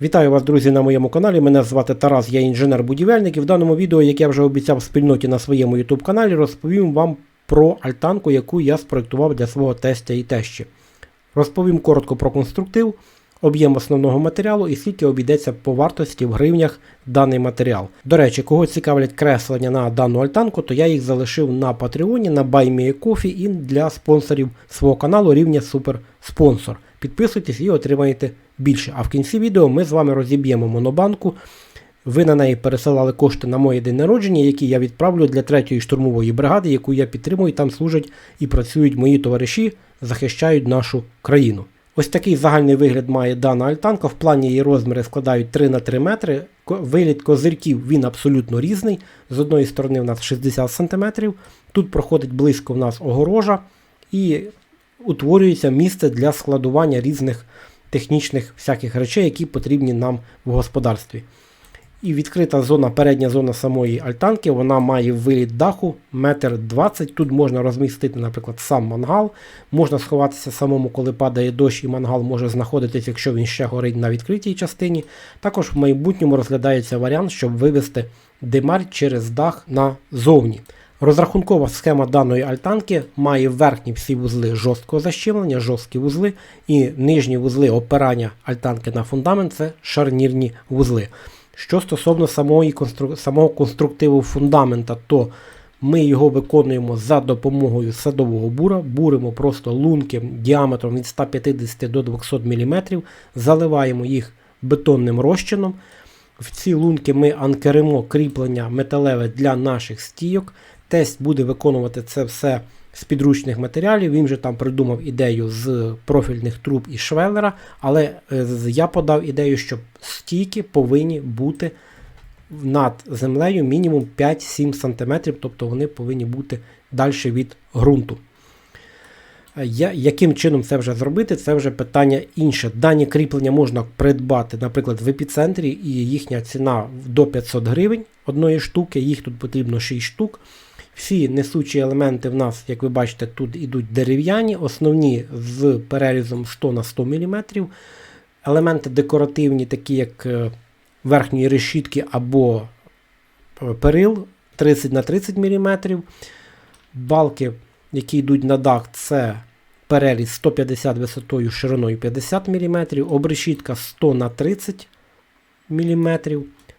Вітаю вас, друзі, на моєму каналі. Мене звати Тарас, я інженер-будівельник. І в даному відео, як я вже обіцяв в спільноті на своєму YouTube каналі, розповім вам про альтанку, яку я спроектував для свого тестя і тещі. Розповім коротко про конструктив, об'єм основного матеріалу і скільки обійдеться по вартості в гривнях даний матеріал. До речі, кого цікавлять креслення на дану альтанку, то я їх залишив на Патреоні, на BuyMeACoffee і для спонсорів свого каналу рівня Супер Спонсор. Підписуйтесь і отримаєте більше. А в кінці відео ми з вами розіб'ємо монобанку. Ви на неї пересилали кошти на моє день народження, які я відправлю для 3-ї штурмової бригади, яку я підтримую. Там служать і працюють мої товариші, захищають нашу країну. Ось такий загальний вигляд має дана альтанка. В плані її розміри складають 3 на 3 метри. Виліт козирків він абсолютно різний. З одної сторони в нас 60 см, тут проходить близько в нас огорожа і утворюється місце для складування різних технічних всяких речей, які потрібні нам в господарстві. І відкрита зона, передня зона самої альтанки, вона має виліт даху 1,20 м. Тут можна розмістити, наприклад, сам мангал. Можна сховатися самому, коли падає дощ, і мангал може знаходитись, якщо він ще горить на відкритій частині. Також в майбутньому розглядається варіант, щоб вивести димар через дах назовні. Розрахункова схема даної альтанки має верхні всі вузли жорсткого защемлення, жорсткі вузли, і нижні вузли опирання альтанки на фундамент це шарнірні вузли. Що стосовно самої самого конструктиву фундамента, то ми його виконуємо за допомогою садового бура, буримо просто лунки діаметром від 150 до 200 мм, заливаємо їх бетонним розчином. В ці лунки ми анкеримо кріплення металеве для наших стійок. Тест буде виконувати це все з підручних матеріалів. Він же там придумав ідею з профільних труб і швеллера, але е, я подав ідею, що стійки повинні бути над землею мінімум 5-7 см, тобто вони повинні бути далі від ґрунту. Е, Я, яким чином це вже зробити, це вже питання інше. Дані кріплення можна придбати, наприклад, в епіцентрі, і їхня ціна до 500 гривень одної штуки, їх тут потрібно 6 штук. Всі несучі елементи в нас, як ви бачите, тут ідуть дерев'яні, основні з перерізом 100 на 100 мм. Елементи декоративні, такі як е, верхньої решітки або е, перил 30 на 30 мм. Балки, які йдуть на дах, це переріз 150 висотою шириною 50 мм, обрешітка 100 на 30 мм,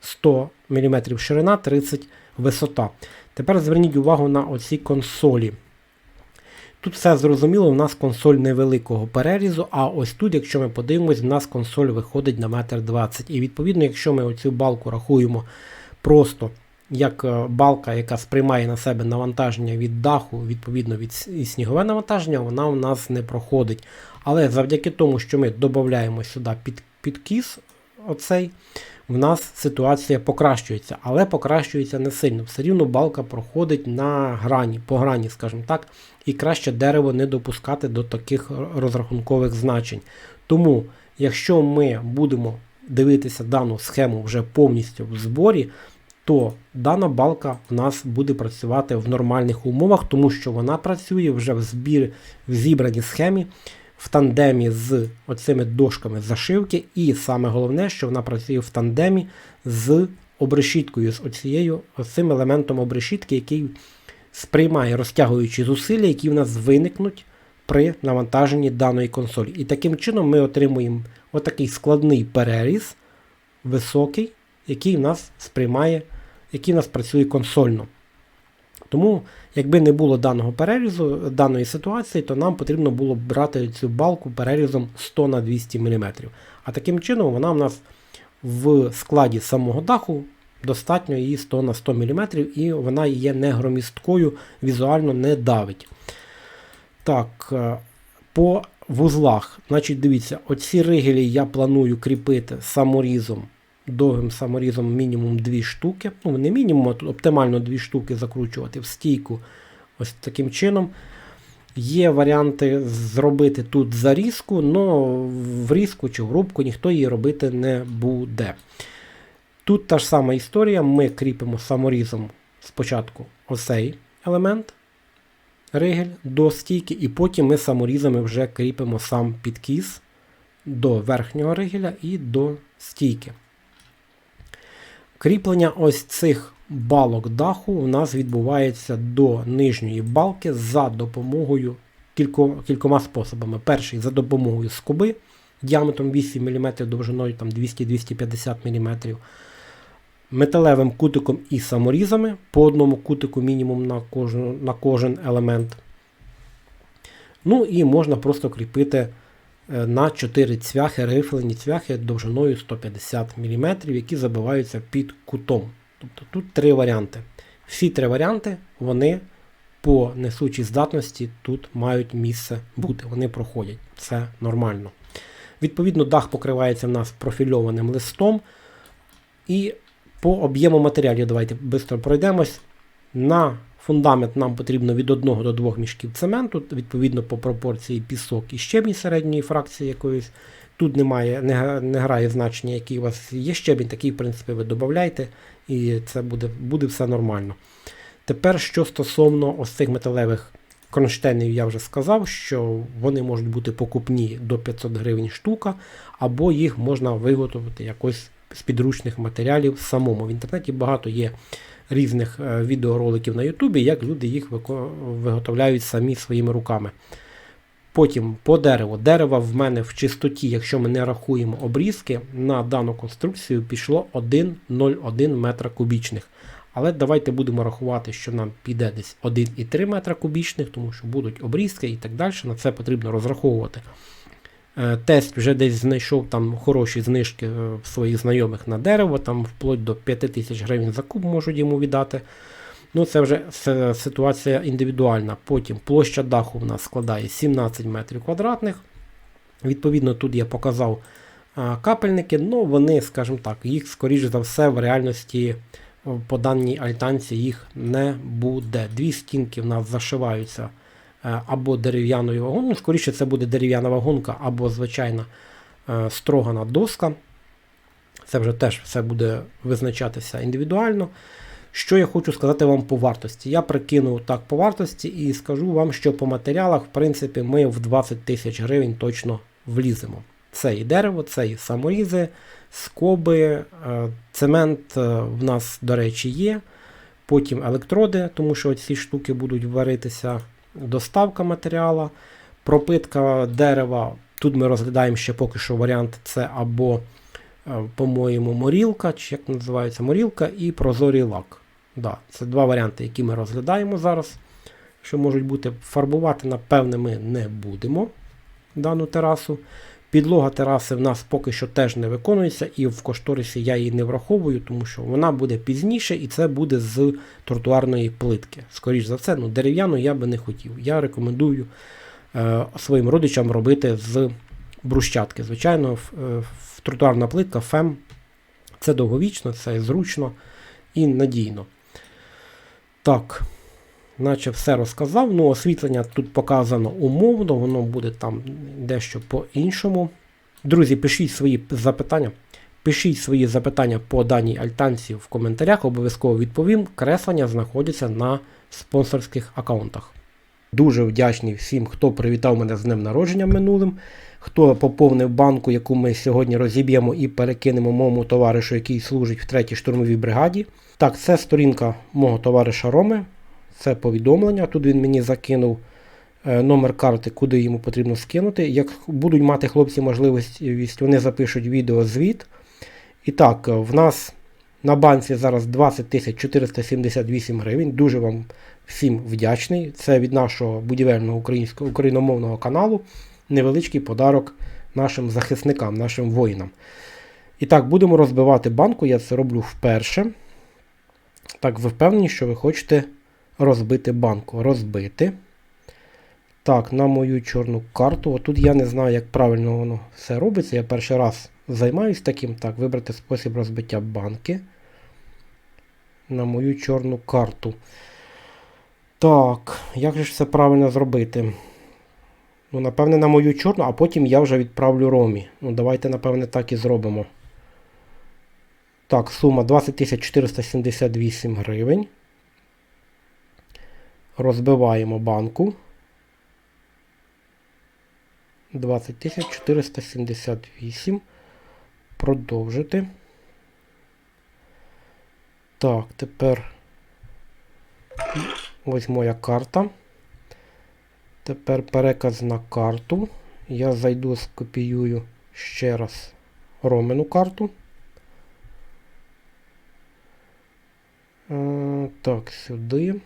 100 мм ширина, 30 висота. Тепер зверніть увагу на оці консолі. Тут все зрозуміло, у нас консоль невеликого перерізу, а ось тут, якщо ми подивимось, в нас консоль виходить на 1,20 м. І відповідно, якщо ми оцю балку рахуємо просто як е, балка, яка сприймає на себе навантаження від даху, відповідно від снігове навантаження, вона у нас не проходить. Але завдяки тому, що ми додаємо сюди під, підкіс, оцей, в нас ситуація покращується, але покращується не сильно. Все рівно балка проходить на грані, по грані, скажімо так, і краще дерево не допускати до таких розрахункових значень. Тому, якщо ми будемо дивитися дану схему вже повністю в зборі, то дана балка в нас буде працювати в нормальних умовах, тому що вона працює вже в збір в зібраній схемі в тандемі з оцими дошками зашивки, і саме головне, що вона працює в тандемі з обрешіткою, з оцією цим елементом обрешітки, який сприймає розтягуючі зусилля, які в нас виникнуть при навантаженні даної консолі. І таким чином ми отримуємо отакий складний переріз, високий, який в нас сприймає, який в нас працює консольно. Тому, якби не було даного перерізу, даної ситуації, то нам потрібно було б брати цю балку перерізом 100 на 200 мм. А таким чином вона в нас в складі самого даху достатньо її 100 на 100 мм, і вона є не громісткою, візуально не давить. Так, е, по вузлах, значить, дивіться, оці ригелі я планую кріпити саморізом, довгим саморізом мінімум 2 штуки. Ну, не мінімум, а оптимально 2 штуки закручувати в стійку. Ось таким чином. Є варіанти зробити тут зарізку, але в різку чи в рубку ніхто її робити не буде. Тут та ж сама історія. Ми кріпимо саморізом спочатку оцей елемент, ригель до стійки, і потім ми саморізами вже кріпимо сам підкіс до верхнього ригеля і до стійки. Кріплення ось цих балок даху у нас відбувається до нижньої балки за допомогою кілько, кількома способами. Перший за допомогою скоби діаметром 8 мм, довжиною там 200-250 мм. Металевим кутиком і саморізами по одному кутику мінімум на кожен, на кожен елемент. Ну і можна просто кріпити на 4 цвяхи, рифлені цвяхи довжиною 150 мм, які забиваються під кутом. Тобто тут три варіанти. Всі три варіанти вони по несучій здатності тут мають місце бути. Вони проходять. Це нормально. Відповідно, дах покривається в нас профільованим листом. І по об'єму матеріалів давайте швидко пройдемось. На фундамент нам потрібно від 1 до 2 мішків цементу, відповідно по пропорції пісок і щебінь середньої фракції якоїсь. Тут немає, не, не грає значення, який у вас є щебінь, такий, в принципі, ви додаєте, і це буде, буде все нормально. Тепер, що стосовно ось цих металевих кронштейнів, я вже сказав, що вони можуть бути покупні до 500 гривень штука, або їх можна виготовити якось з підручних матеріалів самому. В інтернеті багато є різних е, відеороликів на Ютубі, як люди їх виготовляють самі своїми руками. Потім по дереву. Дерева в мене в чистоті, якщо ми не рахуємо обрізки, на дану конструкцію пішло 1,01 метра кубічних. Але давайте будемо рахувати, що нам піде десь 1,3 метра кубічних, тому що будуть обрізки і так далі. На це потрібно розраховувати. Е, тест вже десь знайшов там хороші знижки е, своїх знайомих на дерево, там вплоть до 5 тисяч гривень за куб можуть йому віддати. Ну, Це вже ситуація індивідуальна. Потім площа даху в нас складає 17 метрів квадратних. Відповідно, тут я показав капельники, ну вони, скажімо так, їх, скоріш за все, в реальності по даній альтанці їх не буде. Дві стінки в нас зашиваються е, або дерев'яною вагонкою, скоріше це буде дерев'яна вагонка, або звичайна е, строгана доска. Це вже теж все буде визначатися індивідуально. Що я хочу сказати вам по вартості? Я прикинув так по вартості і скажу вам, що по матеріалах, в принципі, ми в 20 тисяч гривень точно вліземо. Це і дерево, це і саморізи, скоби, е, цемент е, в нас, до речі, є. Потім електроди, тому що ці штуки будуть варитися, доставка матеріалу, пропитка дерева. Тут ми розглядаємо ще поки що варіант це або, е, по-моєму, морілка, чи як називається морілка, і прозорий лак. Да, Це два варіанти, які ми розглядаємо зараз. Що можуть бути, фарбувати, напевне, ми не будемо дану терасу. Підлога тераси в нас поки що теж не виконується, і в кошторисі я її не враховую, тому що вона буде пізніше і це буде з тротуарної плитки. Скоріше за все, ну, дерев'яну я би не хотів. Я рекомендую е, своїм родичам робити з брущатки. Звичайно, в, е, в тротуарна плитка ФЕМ це довговічно, це зручно і надійно. Так наче все розказав. Ну, освітлення тут показано умовно, воно буде там дещо по-іншому. Друзі, пишіть свої запитання. Пишіть свої запитання по даній альтанці в коментарях, обов'язково відповім. Креслення знаходяться на спонсорських аккаунтах. Дуже вдячний всім, хто привітав мене з днем народження минулим, хто поповнив банку, яку ми сьогодні розіб'ємо і перекинемо моєму товаришу, який служить в 3-й штурмовій бригаді. Так, це сторінка мого товариша Роми це повідомлення. Тут він мені закинув е, номер карти, куди йому потрібно скинути. Як будуть мати хлопці можливість, вони запишуть відеозвіт. І так, в нас на банці зараз 20 478 гривень. Дуже вам всім вдячний. Це від нашого будівельного українського україномовного каналу. Невеличкий подарок нашим захисникам, нашим воїнам. І так, будемо розбивати банку. Я це роблю вперше. Так, ви впевнені, що ви хочете розбити банку. Розбити. Так, на мою чорну карту. Отут я не знаю, як правильно воно все робиться. Я перший раз займаюся таким. Так, вибрати спосіб розбиття банки. На мою чорну карту. Так, як же це правильно зробити? Ну, напевне, на мою чорну, а потім я вже відправлю ромі. Ну, давайте, напевне, так і зробимо. Так, сума 20 478 гривень. Розбиваємо банку. 20 478. продовжити. Так, тепер ось моя карта. Тепер переказ на карту. Я зайду, скопіюю ще раз Ромину карту. Е, Так, сюди.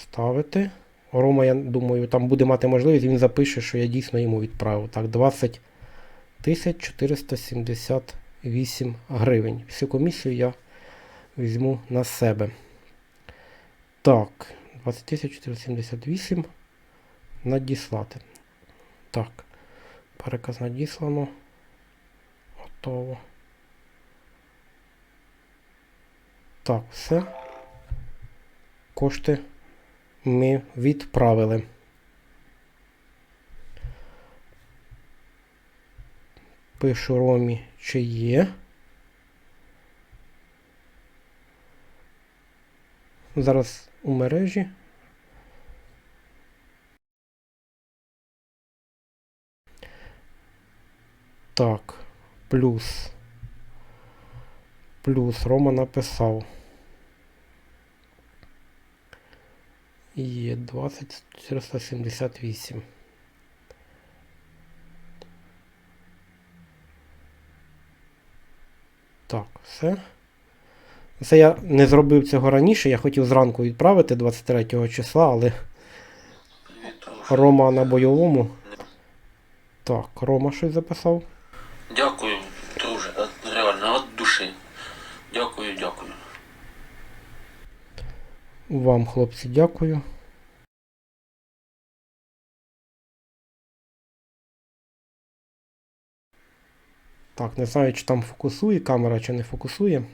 Ставити. Рома, я думаю, там буде мати можливість, він запише, що я дійсно йому відправив. Так, 20 478 гривень. Всю комісію я візьму на себе. Так, 20 478 надіслати. Так, переказ надіслано. Готово. Так, все. Кошти ми відправили. Пишу Ромі, чи є. Зараз у мережі. Так, плюс. Плюс Рома написав. Є 20 478. Так, все. Це я не зробив цього раніше. Я хотів зранку відправити 23 числа, але Рома на бойовому. Так, Рома щось записав. Дякую, дуже, от, реально, від душі. Дякую, дякую. Вам, хлопці, дякую. Так, не знаю, чи там фокусує камера, чи не фокусує.